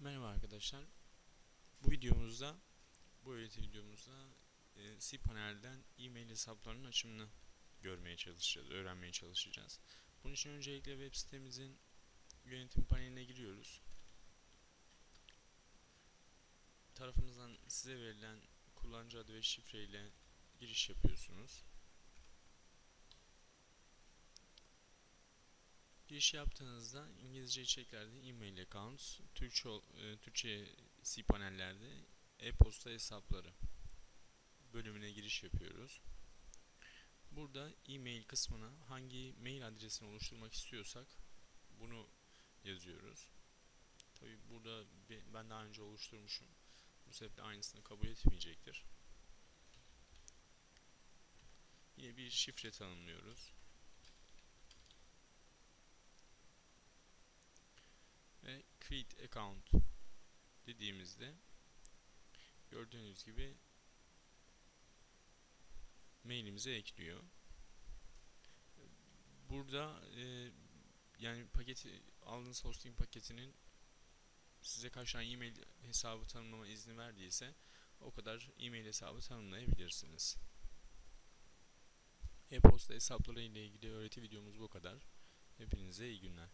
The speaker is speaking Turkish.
Merhaba arkadaşlar. Bu videomuzda, bu öğreti videomuzda e, cPanel'den e-mail hesaplarının açımını görmeye çalışacağız, öğrenmeye çalışacağız. Bunun için öncelikle web sitemizin yönetim paneline giriyoruz. Tarafımızdan size verilen kullanıcı adı ve şifre ile giriş yapıyorsunuz. Giriş yaptığınızda İngilizce içeriklerde e-mail accounts, Türkçe, e, Türkçe cPanel'lerde e-posta hesapları bölümüne giriş yapıyoruz. Burada e-mail kısmına hangi mail adresini oluşturmak istiyorsak bunu yazıyoruz. Tabi burada ben daha önce oluşturmuşum. Bu sebeple aynısını kabul etmeyecektir. Yine bir şifre tanımlıyoruz. ve create account dediğimizde gördüğünüz gibi mailimize ekliyor. Burada e, yani paketi aldığınız hosting paketinin size kaç tane e-mail hesabı tanımlama izni verdiyse o kadar e-mail hesabı tanımlayabilirsiniz. E-posta hesapları ile ilgili öğreti videomuz bu kadar. Hepinize iyi günler.